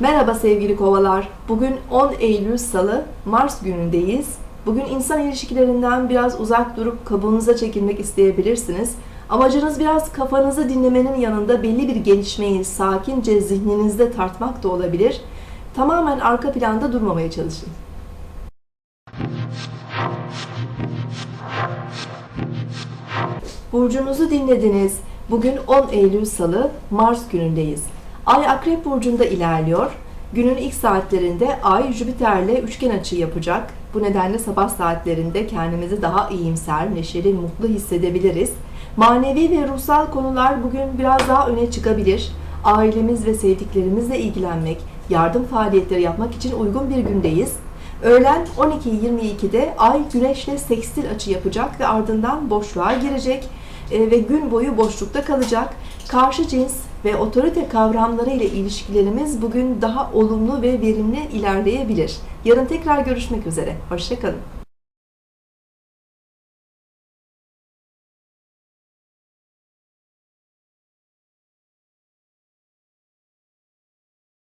Merhaba sevgili kovalar. Bugün 10 Eylül Salı, Mars günündeyiz. Bugün insan ilişkilerinden biraz uzak durup kabuğunuza çekilmek isteyebilirsiniz. Amacınız biraz kafanızı dinlemenin yanında belli bir gelişmeyi sakince zihninizde tartmak da olabilir. Tamamen arka planda durmamaya çalışın. Burcunuzu dinlediniz. Bugün 10 Eylül Salı, Mars günündeyiz. Ay Akrep Burcu'nda ilerliyor. Günün ilk saatlerinde Ay Jüpiter'le üçgen açı yapacak. Bu nedenle sabah saatlerinde kendimizi daha iyimser, neşeli, mutlu hissedebiliriz. Manevi ve ruhsal konular bugün biraz daha öne çıkabilir. Ailemiz ve sevdiklerimizle ilgilenmek, yardım faaliyetleri yapmak için uygun bir gündeyiz. Öğlen 12.22'de Ay Güneş'le sekstil açı yapacak ve ardından boşluğa girecek e, ve gün boyu boşlukta kalacak. Karşı cins ve otorite kavramları ile ilişkilerimiz bugün daha olumlu ve verimli ilerleyebilir. Yarın tekrar görüşmek üzere. Hoşçakalın.